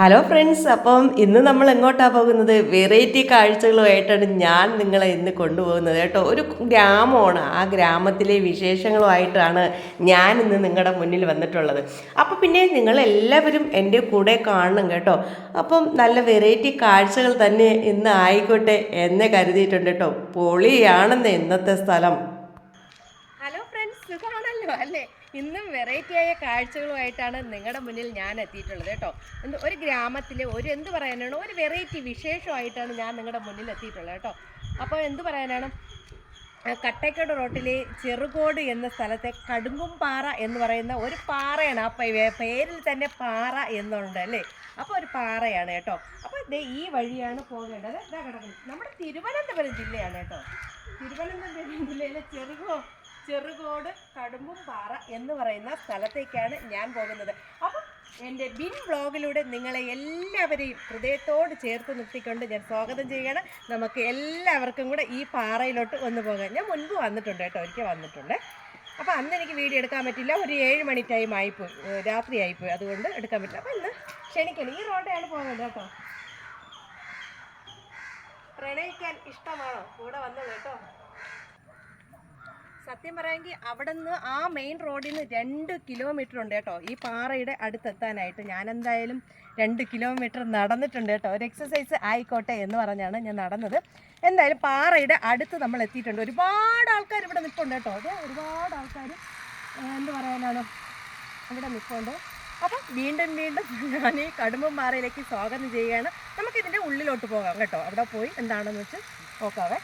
Hello friends അപ്പം ഇന്ന് നമ്മൾ എങ്ങോട്ടാണ് പോകുന്നത്? വെറൈറ്റി കാഴ്ചകളുമായിട്ടാണ് ഞാൻ നിങ്ങളെ ഇന്ന് കൊണ്ടുപോകുന്നത് കേട്ടോ. ഒരു ഗ്രാമമാണ്. ആ ഗ്രാമത്തിലെ വിശേഷങ്ങളുമായിട്ടാണ് ഞാൻ ഇന്ന് നിങ്ങളുടെ മുന്നിൽ വന്നിട്ടുള്ളത്. അപ്പോൾ പിന്നെ നിങ്ങളെല്ലാവരും എന്റെ കൂടെ കാണണം കേട്ടോ. അപ്പം നല്ല വെറൈറ്റി കാഴ്ചകൾ തന്നെ ഇന്ന് ആയിക്കോട്ടെ എന്നെ കരുതിയിട്ടുണ്ട് കേട്ടോ. പൊളിയാണെന്ന് ഇന്നത്തെ സ്ഥലം. ഹലോ ഫ്രണ്ട്സ് അല്ലേ? ഇന്നും വെറൈറ്റി ആയ കാഴ്ചകളുമായിട്ടാണ് നിങ്ങളുടെ മുന്നിൽ ഞാൻ എത്തിയിട്ടുള്ളത് കേട്ടോ. എന്ത് ഒരു ഗ്രാമത്തിലെ ഒരു എന്ത് പറയാനാണ് ഒരു വെറൈറ്റി വിശേഷമായിട്ടാണ് ഞാൻ നിങ്ങളുടെ മുന്നിൽ എത്തിയിട്ടുള്ളത് കേട്ടോ. അപ്പോൾ എന്ത് പറയാനാണ് കട്ടേക്കട് റോട്ടിലെ ചെറുകോട് എന്ന സ്ഥലത്തെ കടുങ്കുംപാറ എന്ന് പറയുന്ന ഒരു പാറയാണ്. ആ പേരിൽ തന്നെ പാറ എന്നുണ്ട് അല്ലേ? അപ്പോൾ ഒരു പാറയാണ് കേട്ടോ. അപ്പോൾ ദേ ഈ വഴിയാണ് പോകേണ്ടത്. ഇതാ നമ്മുടെ തിരുവനന്തപുരം ജില്ലയാണ് കേട്ടോ. തിരുവനന്തപുരം ജില്ലയിലെ ചെറുകോ ചെറുകോട് കടുമ്പും പാറ എന്ന് പറയുന്ന സ്ഥലത്തേക്കാണ് ഞാൻ പോകുന്നത്. അപ്പം എന്റെ ബിൻ വ്ളോഗിലൂടെ നിങ്ങളെ എല്ലാവരെയും ഹൃദയത്തോട് ചേർത്ത് നിർത്തിക്കൊണ്ട് ഞാൻ സ്വാഗതം ചെയ്യുകയാണ് നമുക്ക് എല്ലാവർക്കും കൂടെ ഈ പാറയിലോട്ട് ഒന്ന് പോകാം. ഞാൻ മുൻപ് വന്നിട്ടുണ്ട് കേട്ടോ ഒരിക്കൽ വന്നിട്ടുണ്ട്. അപ്പോൾ അന്ന് എനിക്ക് വീഡിയോ എടുക്കാൻ പറ്റില്ല. ഒരു ഏഴ് മണി ടൈം ആയിപ്പോയി. രാത്രി ആയിപ്പോയി. അതുകൊണ്ട് എടുക്കാൻ പറ്റില്ല. അപ്പോൾ ഇന്ന് ക്ഷണിക്കണം ഈ റോഡാണ് പോകുന്നത് കേട്ടോ. പ്രണയിക്കാൻ ഇഷ്ടമാണോ? കൂടെ വന്നത് കേട്ടോ. സത്യം പറയാമെങ്കിൽ അവിടെ നിന്ന് ആ മെയിൻ റോഡിൽ നിന്ന് രണ്ട് കിലോമീറ്റർ ഉണ്ട് കേട്ടോ. ഈ പാറയുടെ അടുത്തെത്താനായിട്ട്. ഞാൻ എന്തായാലും രണ്ട് കിലോമീറ്റർ നടന്നിട്ടുണ്ട് കേട്ടോ. ഒരു എക്സസൈസ് ആയിക്കോട്ടെ എന്ന് പറഞ്ഞാണ് ഞാൻ നടന്നത്. എന്തായാലും പാറയുടെ അടുത്ത് നമ്മൾ എത്തിയിട്ടുണ്ട്. ഒരുപാട് ആൾക്കാർ ഇവിടെ നിൽപ്പുണ്ട് കേട്ടോ. അതെ ഒരുപാട് ആൾക്കാർ എന്ത് പറയാനാണ്? ഇവിടെ നിൽപ്പുണ്ട് അപ്പം വീണ്ടും വീണ്ടും ഞാൻ ഈ കടുമ്പം പാറയിലേക്ക് സ്വാഗതം ചെയ്യുകയാണ്. നമുക്കിതിന്റെ ഉള്ളിലോട്ട് പോകാം കേട്ടോ. അവിടെ പോയി എന്താണെന്ന് വെച്ച് നോക്കാവേ.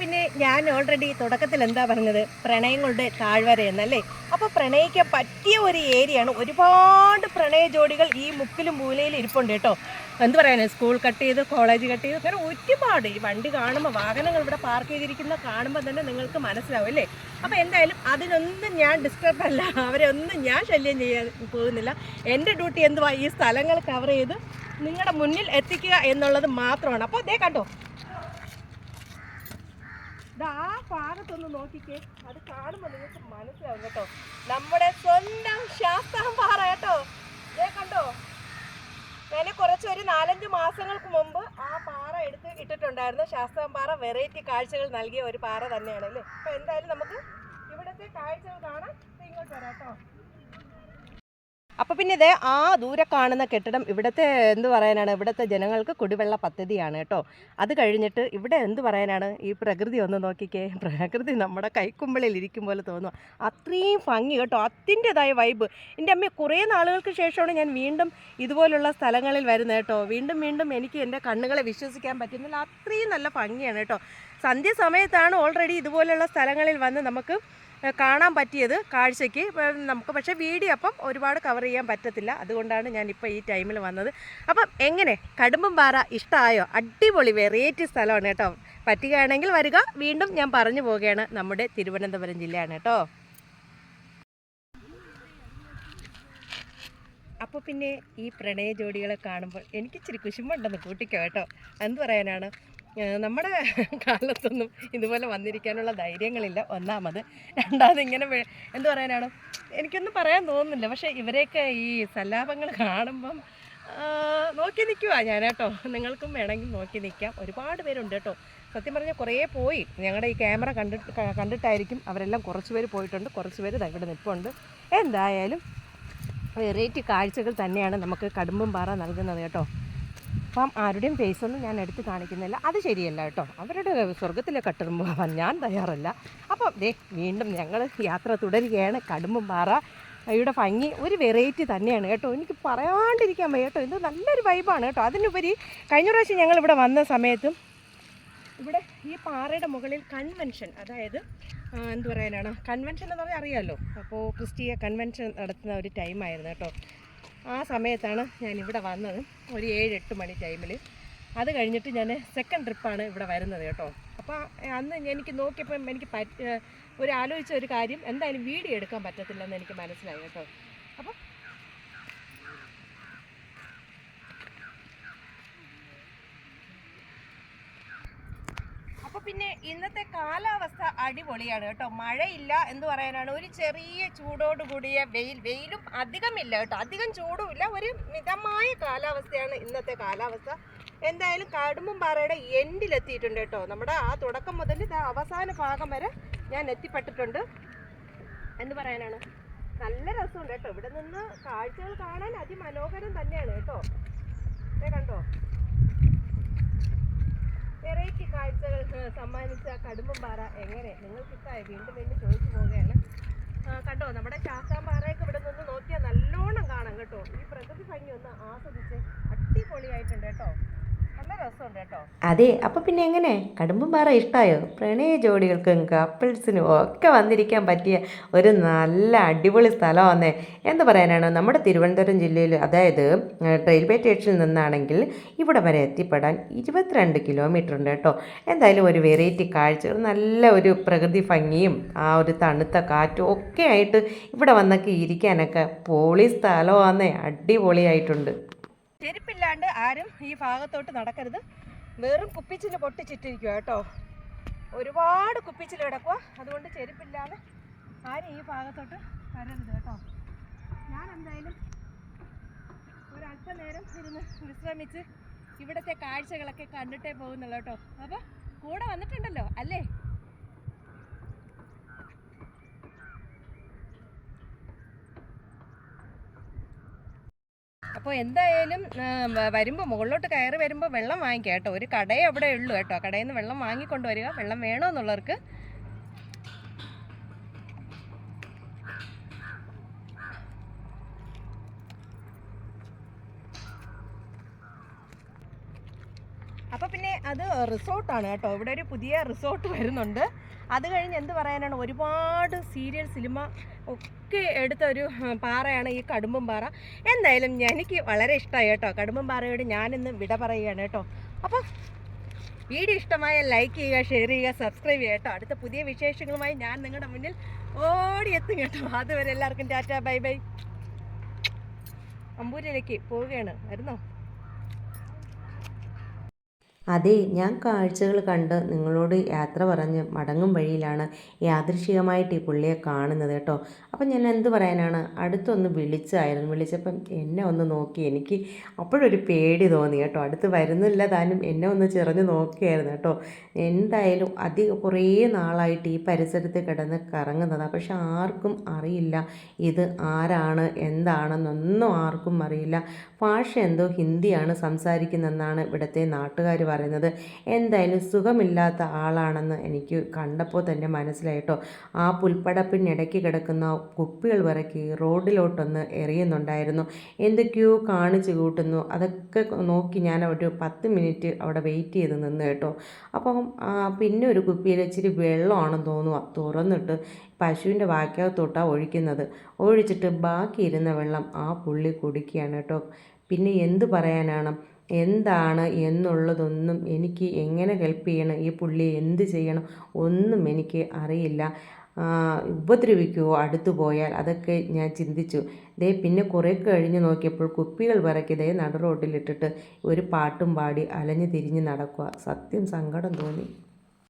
പിന്നെ ഞാൻ ഓൾറെഡി തുടക്കത്തിൽ എന്താ പറഞ്ഞത്? പ്രണയങ്ങളുടെ താഴ്വര എന്നല്ലേ? അപ്പൊ പ്രണയിക്കാൻ പറ്റിയ ഒരു ഏരിയയാണ് ഒരുപാട് പ്രണയ ജോഡികൾ ഈ മുക്കിലും മൂലയിലും ഇരിപ്പുണ്ട് കേട്ടോ. എന്ത് പറയാനാ? സ്കൂൾ കട്ട് ചെയ്ത് കോളേജ് കട്ട് ചെയ്ത് അങ്ങനെ ഒരുപാട് ഈ വണ്ടി കാണുമ്പോൾ വാഹനങ്ങൾ ഇവിടെ പാർക്ക് ചെയ്തിരിക്കുന്ന കാണുമ്പോൾ തന്നെ നിങ്ങൾക്ക് മനസ്സിലാവും അല്ലേ? അപ്പോൾ എന്തായാലും അതിനൊന്നും ഞാൻ ഡിസ്റ്റർബ് അല്ല. അവരെ ഒന്നും ഞാൻ ശല്യം ചെയ്യാൻ പോകുന്നില്ല. എന്റെ ഡ്യൂട്ടി എന്തുവാ? ഈ സ്ഥലങ്ങൾ കവർ ചെയ്ത് നിങ്ങളുടെ മുന്നിൽ എത്തിക്കുക എന്നുള്ളത് മാത്രമാണ്. അപ്പോൾ അതേ കണ്ടോ? ദാ ആ ഭാഗത്തൊന്ന് നോക്കിക്കേ. അത് കാണുമ്പോൾ നിങ്ങൾക്ക് മനസ്സിലാവും കേട്ടോ. നമ്മുടെ സ്വന്തം ശാസ്താം പാറ കേട്ടോ. ദേ കണ്ടോ? ഞാൻ കുറച്ചൊരു നാലഞ്ച് മാസങ്ങൾക്ക് മുമ്പ് ആ പാറ എടുത്ത് ഇട്ടിട്ടുണ്ടായിരുന്നു. ശാസ്താം പാറ വെറൈറ്റി കാഴ്ചകൾ നൽകിയ ഒരു പാറ തന്നെയാണ് അല്ലേ? അപ്പോൾ എന്തായാലും നമുക്ക് ഇവിടുത്തെ കാഴ്ചകൾ കാണാൻ ഇങ്ങോട്ട് വരാം കേട്ടോ. അപ്പോൾ പിന്നെ ഇതേ ആ ദൂരെ കാണുന്ന കെട്ടിടം ഇവിടുത്തെ എന്ത് പറയാനാണ് ഇവിടുത്തെ ജനങ്ങൾക്ക് കുടിവെള്ള പദ്ധതിയാണ് കേട്ടോ. അത് കഴിഞ്ഞിട്ട് ഇവിടെ എന്ത് പറയാനാണ് ഈ പ്രകൃതി ഒന്ന് നോക്കിക്കേ. പ്രകൃതി നമ്മുടെ കൈക്കുമ്പിളിൽ ഇരിക്കും പോലെ തോന്നുക അത്രയും ഭംഗി കേട്ടോ അതിന്റെതായ വൈബ് എന്റെ അമ്മ കുറേ നാളുകൾക്ക് ശേഷമാണ് ഞാൻ വീണ്ടും ഇതുപോലുള്ള സ്ഥലങ്ങളിൽ വരുന്നത് കേട്ടോ. വീണ്ടും വീണ്ടും എനിക്ക് എന്റെ കണ്ണുകളെ വിശ്വസിക്കാൻ പറ്റുന്നില്ല. അത്രയും നല്ല ഭംഗിയാണ് കേട്ടോ. സന്ധ്യ സമയത്താണ് ഓൾറെഡി ഇതുപോലുള്ള സ്ഥലങ്ങളിൽ വന്ന് നമുക്ക് കാണാൻ പറ്റിയത് കാഴ്ചയ്ക്ക്. നമുക്ക് പക്ഷേ വീഡിയോ അപ്പം ഒരുപാട് കവർ ചെയ്യാൻ പറ്റത്തില്ല. അതുകൊണ്ടാണ് ഞാനിപ്പോൾ ഈ ടൈമിൽ വന്നത്. അപ്പം എങ്ങനെ? കടുമ്പം പാറ ഇഷ്ടമായോ? അടിപൊളി വെറൈറ്റി സ്ഥലമാണ് കേട്ടോ. പറ്റുകയാണെങ്കിൽ വരിക. വീണ്ടും ഞാൻ പറഞ്ഞു പോവുകയാണ്. നമ്മുടെ തിരുവനന്തപുരം ജില്ലയാണ് കേട്ടോ. അപ്പോൾ പിന്നെ ഈ പ്രണയ ജോഡികളെ കാണുമ്പോൾ എനിക്കിച്ചിരി കുശുമ്പുണ്ടെന്ന് കൂട്ടിക്കോ കേട്ടോ. എന്ത് പറയാനാണ്? നമ്മുടെ കാലത്തൊന്നും ഇതുപോലെ വന്നിരിക്കാനുള്ള ധൈര്യങ്ങളില്ല. ഒന്നാമത്. രണ്ടാമത് ഇങ്ങനെ എന്ത് പറയാനാണ്? എനിക്കൊന്നും പറയാൻ തോന്നുന്നില്ല. പക്ഷേ ഇവരെയൊക്കെ ഈ സല്ലാപങ്ങൾ കാണുമ്പം നോക്കി നിൽക്കുക ഞാൻ കേട്ടോ നിങ്ങൾക്കും വേണമെങ്കിൽ നോക്കി നിൽക്കാം ഒരുപാട് പേരുണ്ട് കേട്ടോ. സത്യം പറഞ്ഞാൽ കുറേ പോയി. ഞങ്ങളുടെ ഈ ക്യാമറ കണ്ടിട്ട് കണ്ടിട്ടായിരിക്കും അവരെല്ലാം കുറച്ച് പേര് പോയിട്ടുണ്ട്. കുറച്ച് പേര് ഇവിടെ നിൽപ്പുണ്ട് എന്തായാലും വെറൈറ്റി കാഴ്ചകൾ തന്നെയാണ് നമുക്ക് കടുമ്പും പാറ നൽകുന്നത് കേട്ടോ. അപ്പം ആരുടെയും ഫേസ് ഒന്നും ഞാൻ എടുത്ത് കാണിക്കുന്നില്ല. അത് ശരിയല്ല കേട്ടോ. അവരുടെ സ്വർഗത്തിലെ കട്ടറും പോകാൻ ഞാൻ തയ്യാറല്ല. അപ്പം ദേ വീണ്ടും ഞങ്ങൾ യാത്ര തുടരുകയാണ്. കടുമ്പും പാറ ഇവിടെ ഭംഗി. ഒരു വെറൈറ്റി തന്നെയാണ് കേട്ടോ. എനിക്ക് പറയാണ്ടിരിക്കാൻ വയ്യ കേട്ടോ. ഇത് നല്ലൊരു വൈബാണ് കേട്ടോ. അതിനുപരി കഴിഞ്ഞ പ്രാവശ്യം ഞങ്ങൾ ഇവിടെ വന്ന സമയത്തും ഇവിടെ ഈ പാറയുടെ മുകളിൽ കൺവെൻഷൻ അതായത് എന്ത് പറയാനാണ്? കൺവെൻഷൻ എന്ന് പറഞ്ഞാൽ അറിയാമല്ലോ അപ്പോൾ ക്രിസ്തീയ കൺവെൻഷൻ നടത്തുന്ന ഒരു ടൈമായിരുന്നു കേട്ടോ. ആ സമയത്താണ് ഞാൻ ഇവിടെ വന്നത്. ഒരു ഏഴ് എട്ട് മണി ടൈമിൽ അത് കഴിഞ്ഞിട്ട് ഞാൻ സെക്കൻഡ് ട്രിപ്പാണ് ഇവിടെ വരുന്നത് കേട്ടോ. അപ്പോൾ അന്ന് എനിക്ക് നോക്കിയപ്പം എനിക്ക് പറ്റ ഒരു ആലോചിച്ച ഒരു കാര്യം എന്തായാലും വീഡിയോ എടുക്കാൻ പറ്റത്തില്ലെന്ന് എനിക്ക് മനസ്സിലായി കേട്ടോ. അപ്പോൾ അപ്പൊ പിന്നെ ഇന്നത്തെ കാലാവസ്ഥ അടിപൊളിയാണ് കേട്ടോ. മഴയില്ല എന്ന് പറയാനാണ്. ഒരു ചെറിയ ചൂടോട് കൂടിയ വെയിൽ വെയിലും അധികമില്ല കേട്ടോ. അധികം ചൂടുമില്ല ഒരു മിതമായ കാലാവസ്ഥയാണ് ഇന്നത്തെ കാലാവസ്ഥ. എന്തായാലും കടുമ്പുംപാറയുടെ എൻഡിലെത്തിയിട്ടുണ്ട് കേട്ടോ. നമ്മുടെ ആ തുടക്കം മുതൽ അവസാന ഭാഗം വരെ ഞാൻ എത്തിപ്പെട്ടിട്ടുണ്ട്. എന്ന് പറയാനാണ്. നല്ല രസമുണ്ട് കേട്ടോ. ഇവിടെ നിന്ന് കാഴ്ചകൾ കാണാൻ അതിമനോഹരം തന്നെയാണ് കേട്ടോ. കണ്ടോ? വെറൈറ്റി കാഴ്ചകൾ സമ്മാനിച്ച കടുമ്പംപാറ എങ്ങനെ? നിങ്ങൾക്ക് ഇഷ്ടമായി വീണ്ടും വീണ്ടും ചോദിച്ചു പോവുകയാണ്. കണ്ടോ നമ്മുടെ ശാസ്താംപാറയൊക്കെ ഇവിടെ നിന്ന് നോക്കിയാൽ നല്ലോണം കാണാം കേട്ടോ. ഈ പ്രകൃതി ഭംഗി ഒന്ന് ആസ്വദിച്ച് അടിപൊളിയായിട്ടുണ്ട് കേട്ടോ. അതെ അപ്പോൾ പിന്നെ എങ്ങനെ? കടുമ്പുംപാറ ഇഷ്ടമായോ പ്രണയ ജോഡികൾക്കും കപ്പിൾസിനും ഒക്കെ വന്നിരിക്കാൻ പറ്റിയ ഒരു നല്ല അടിപൊളി സ്ഥലമാണെന്നേ എന്ന് പറയാനാണ്? നമ്മുടെ തിരുവനന്തപുരം ജില്ലയിൽ അതായത് റെയിൽവേ സ്റ്റേഷനിൽ നിന്നാണെങ്കിൽ ഇവിടെ വരെ എത്തിപ്പെടാൻ ഇരുപത്തിരണ്ട് കിലോമീറ്റർ ഉണ്ട് കേട്ടോ. എന്തായാലും ഒരു വെറൈറ്റി കാഴ്ച ഒരു നല്ല ഒരു പ്രകൃതി ഭംഗിയും ആ ഒരു തണുത്ത കാറ്റും ഒക്കെ ആയിട്ട് ഇവിടെ വന്നൊക്കെ ഇരിക്കാനൊക്കെ പോളി സ്ഥലമാണ് അടിപൊളിയായിട്ടുണ്ട്. ചെരുപ്പില്ലാണ്ട് ആരും ഈ ഭാഗത്തോട്ട് നടക്കരുത്. വെറും കുപ്പിച്ചിൽ പൊട്ടിച്ചിട്ടിരിക്കുക കേട്ടോ. ഒരുപാട് കുപ്പിച്ചിൽ കിടക്കുക അതുകൊണ്ട് ചെരുപ്പില്ലാതെ ആരും ഈ ഭാഗത്തോട്ട് വരരുത് കേട്ടോ. ഞാൻ എന്തായാലും ഒരല്പനേരം ഇരുന്ന് വിശ്രമിച്ച് ഇവിടുത്തെ കാഴ്ചകളൊക്കെ കണ്ടിട്ടേ പോകുന്നുള്ളൂ കേട്ടോ. അപ്പോൾ കൂടെ വന്നിട്ടുണ്ടല്ലോ അല്ലേ? അപ്പോൾ എന്തായാലും വരുമ്പോൾ മുകളിലോട്ട് കയറി വരുമ്പോൾ വെള്ളം വാങ്ങിക്കുക കേട്ടോ. ഒരു കടയെ അവിടെ ഉള്ളൂ കേട്ടോ. കടയിൽ നിന്ന് വെള്ളം വാങ്ങിക്കൊണ്ട് വരിക വെള്ളം വേണമെന്നുള്ളവർക്ക് അപ്പോൾ പിന്നെ അത് റിസോർട്ടാണ് കേട്ടോ. ഇവിടെ ഒരു പുതിയ റിസോർട്ട് വരുന്നുണ്ട്. അത് കഴിഞ്ഞ് എന്ത് പറയാനാണ്? ഒരുപാട് സീരിയൽ സിനിമ ഒക്കെ എടുത്ത ഒരു പാറയാണ് ഈ കടുമ്പം പാറ. എന്തായാലും എനിക്ക് വളരെ ഇഷ്ടമായി കേട്ടോ. കടുമ്പം പാറയോട് ഞാനിന്ന് വിട പറയുകയാണ് കേട്ടോ. അപ്പോൾ വീഡിയോ ഇഷ്ടമായ ലൈക്ക് ചെയ്യുക ഷെയർ ചെയ്യുക സബ്സ്ക്രൈബ് ചെയ്യുക കേട്ടോ. അടുത്ത പുതിയ വിശേഷങ്ങളുമായി ഞാൻ നിങ്ങളുടെ മുന്നിൽ ഓടി ഓടിയെത്തും കേട്ടോ. അതുവരെ എല്ലാവർക്കും ടാറ്റ ബൈ ബൈ. അമ്പൂരിലേക്ക് പോവുകയാണ്. വരുന്നോ? അതെ ഞാൻ കാഴ്ചകൾ കണ്ട് നിങ്ങളോട് യാത്ര പറഞ്ഞ് മടങ്ങും വഴിയിലാണ് യാദൃശികമായിട്ട് ഈ പുള്ളിയെ കാണുന്നത് കേട്ടോ. അപ്പം ഞാൻ എന്ത് പറയാനാണ്? അടുത്തൊന്ന് വിളിച്ചായിരുന്നു. വിളിച്ചപ്പം എന്നെ ഒന്ന് നോക്കി. എനിക്ക് അപ്പോഴൊരു പേടി തോന്നി കേട്ടോ. അടുത്ത് വരുന്നില്ല താനും എന്നെ ഒന്ന് ചെറിഞ്ഞ് നോക്കിയായിരുന്നു കേട്ടോ. എന്തായാലും അധികം കുറേ നാളായിട്ട് ഈ പരിസരത്ത് കിടന്ന് കറങ്ങുന്നതാണ് പക്ഷെ ആർക്കും അറിയില്ല ഇത് ആരാണ് എന്താണെന്നൊന്നും ആർക്കും അറിയില്ല. ഭാഷ എന്തോ ഹിന്ദിയാണ് സംസാരിക്കുന്നതെന്നാണ് ഇവിടുത്തെ നാട്ടുകാർ പറയുന്നത്. എന്തായാലും സുഖമില്ലാത്ത ആളാണെന്ന് എനിക്ക് കണ്ടപ്പോൾ തന്നെ മനസ്സിലായിട്ടോ ആ പുൽപ്പടപ്പിനിടയ്ക്ക് കിടക്കുന്ന കുപ്പികൾ വിറക്കി റോഡിലോട്ടൊന്ന് എറിയുന്നുണ്ടായിരുന്നു. എന്തൊക്കെയോ കാണിച്ചു കൂട്ടുന്നു. അതൊക്കെ നോക്കി ഞാൻ ഒരു പത്ത് മിനിറ്റ് അവിടെ വെയിറ്റ് ചെയ്ത് നിന്ന് കേട്ടോ. അപ്പം പിന്നെ ഒരു കുപ്പിയിൽ ഇച്ചിരി വെള്ളമാണെന്ന് തോന്നുക തുറന്നിട്ട് പശുവിന്റെ വാക്കകത്തോട്ടാണ് ഒഴിക്കുന്നത്. ഒഴിച്ചിട്ട് ബാക്കി ഇരുന്ന വെള്ളം ആ പുള്ളി കുടിക്കുകയാണ് കേട്ടോ. പിന്നെ എന്ത് പറയാനാണ്? എന്താണ് എന്നുള്ളതൊന്നും എനിക്ക് എങ്ങനെ ഹെൽപ്പ് ചെയ്യണം? ഈ പുള്ളി എന്ത് ചെയ്യണം? ഒന്നും എനിക്ക് അറിയില്ല. ഉപദ്രവിക്കുമോ അടുത്തു പോയാൽ അതൊക്കെ ഞാൻ ചിന്തിച്ചു. ദേ പിന്നെ കുറേ കഴിഞ്ഞ് നോക്കിയപ്പോൾ കുപ്പികൾ പിറക്കി ദേ നട റോട്ടിലിട്ടിട്ട് ഒരു പാട്ടും പാടി അലഞ്ഞു തിരിഞ്ഞ് നടക്കുക സത്യം സങ്കടം തോന്നി.